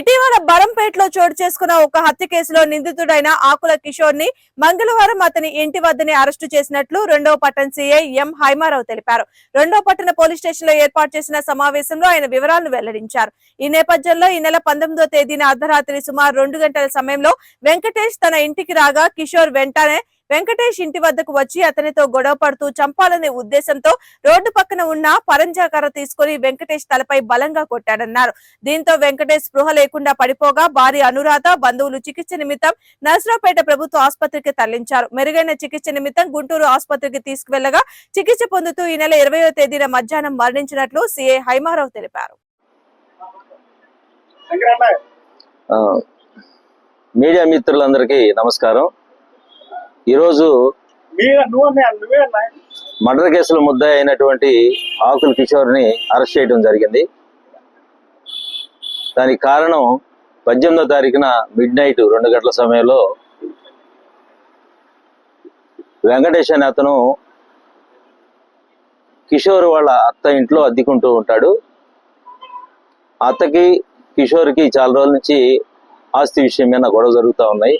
ఇటీవల బరంపేటలో చోటు చేసుకున్న ఒక హత్య కేసులో నిందితుడైన ఆకుల కిషోర్ని మంగళవారం అతని ఇంటి వద్దనే అరెస్టు చేసినట్లు రెండవ పట్టణ సీఐ ఎం హైమారావు తెలిపారు. రెండవ పట్టణ పోలీస్ స్టేషన్లో ఏర్పాటు చేసిన సమావేశంలో ఆయన వివరాలను వెల్లడించారు. ఈ నేపథ్యంలో ఈ నెల పంతొమ్మిదో తేదీన అర్ధరాత్రి సుమారు రెండు గంటల సమయంలో వెంకటేష్ తన ఇంటికి రాగా కిషోర్ వెంటనే వెంకటేష్ ఇంటి వద్దకు వచ్చి అతనితో గొడవ పడుతూ చంపాలనే ఉద్దేశంతో రోడ్డు పక్కన ఉన్న పరంజాకర తీసుకుని వెంకటేష్ తలపై బలంగా కొట్టాడన్నారు. దీంతో వెంకటేష్ స్పృహ లేకుండా పడిపోగా భార్య అనురాధ బంధువులు చికిత్స నిమిత్తం నర్సరావుపేట ప్రభుత్వ ఆసుపత్రికి తరలించారు. మెరుగైన చికిత్స నిమిత్తం గుంటూరు ఆసుపత్రికి తీసుకువెళ్ళగా చికిత్స పొందుతూ ఈ నెల ఇరవయో తేదీన మధ్యాహ్నం మరణించినట్లు సిఐ హైమారావు తెలిపారు. మీడియా మిత్రులందరికీ నమస్కారం. ఈరోజు మర్డర్ కేసులో ముద్దాయి అయినటువంటి ఆకుల్ కిషోర్ని అరెస్ట్ చేయడం జరిగింది. దానికి కారణం పద్దెనిమిదో తారీఖున మిడ్ నైట్ రెండు గంటల సమయంలో వెంకటేష్ అనే అతను కిషోర్ వాళ్ళ అత్త ఇంట్లో అద్దెకుంటూ ఉంటాడు. అత్తకి కిషోర్కి చాలా రోజుల నుంచి ఆస్తి విషయం మీద గొడవ జరుగుతూ ఉన్నాయి.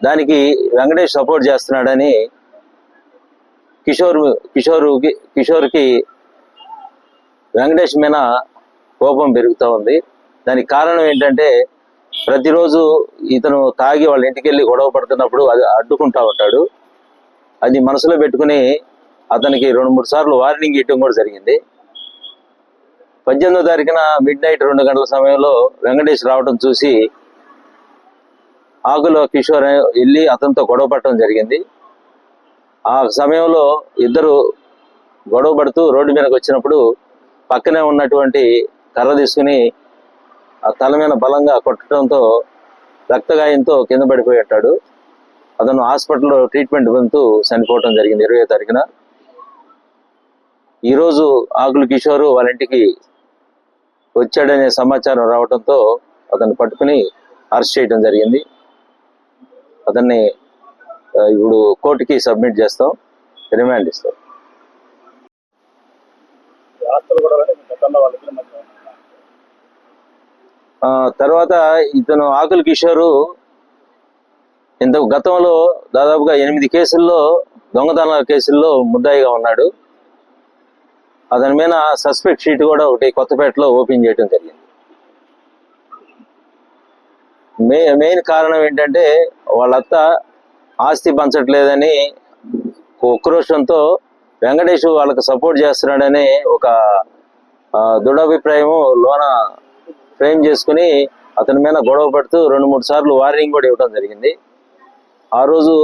దానికి వెంకటేష్ సపోర్ట్ చేస్తున్నాడని కిషోర్ కిషోర్కి కిషోర్కి వెంకటేష్ మీద కోపం పెరుగుతూ ఉంది. దానికి కారణం ఏంటంటే ప్రతిరోజు ఇతను తాగి వాళ్ళ ఇంటికి వెళ్ళి గొడవ పడుతున్నప్పుడు అది అడ్డుకుంటా ఉంటాడు. అది మనసులో పెట్టుకుని అతనికి రెండు మూడు సార్లు వార్నింగ్ ఇవ్వడం కూడా జరిగింది. పద్దెనిమిదో తారీఖున మిడ్ నైట్ రెండు గంటల సమయంలో వెంకటేష్ రావడం చూసి ఆకులో కిషోర్ వెళ్ళి అతనితో గొడవ పడటం జరిగింది. ఆ సమయంలో ఇద్దరు గొడవ పడుతూ రోడ్డు మీదకి వచ్చినప్పుడు పక్కనే ఉన్నటువంటి కర్ర తీసుకుని ఆ తల మీద బలంగా కొట్టడంతో రక్తగాయంతో కింద పడిపోయేటాడు అతను హాస్పిటల్లో ట్రీట్మెంట్ పొందుతూ చనిపోవటం జరిగింది ఇరవై తారీఖున. ఈరోజు ఆకులు కిషోరు వాళ్ళ ఇంటికి వచ్చాడనే సమాచారం రావడంతో అతను పట్టుకుని అరెస్ట్ చేయడం జరిగింది. అతన్ని ఇప్పుడు కోర్టుకి సబ్మిట్ చేస్తాం రిమాండ్ ఇస్తాం. తర్వాత ఇతను ఆకుల కిషోరు ఇంత గతంలో దాదాపుగా ఎనిమిది కేసుల్లో దొంగతనాల కేసుల్లో ముద్దాయిగా ఉన్నాడు. అతని మీద సస్పెక్ట్ షీట్ కూడా ఒకటి కొత్తపేటలో ఓపెన్ చేయడం జరిగింది. మే మెయిన్ కారణం ఏంటంటే వాళ్ళత్త ఆస్తి పంచట్లేదని ఉక్రోషంతో వెంకటేష్ వాళ్ళకి సపోర్ట్ చేస్తున్నాడని ఒక ఆ, లోన ఫ్రేమ్ చేసుకుని అతని మీద గొడవ పడుతూ రెండు మూడు సార్లు వార్నింగ్ కూడా ఇవ్వడం జరిగింది. ఆ రోజు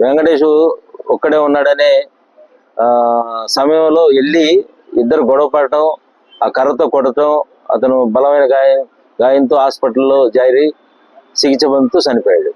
వెంకటేష్ ఒక్కడే ఉన్నాడనే సమయంలో వెళ్ళి ఇద్దరు గొడవ పడటం ఆ కర్రతో కొట్టడం అతను బలమైన గాయం గాయంతో హాస్పిటల్లో జారి చికిత్స పొందుతూ చనిపోయాడు.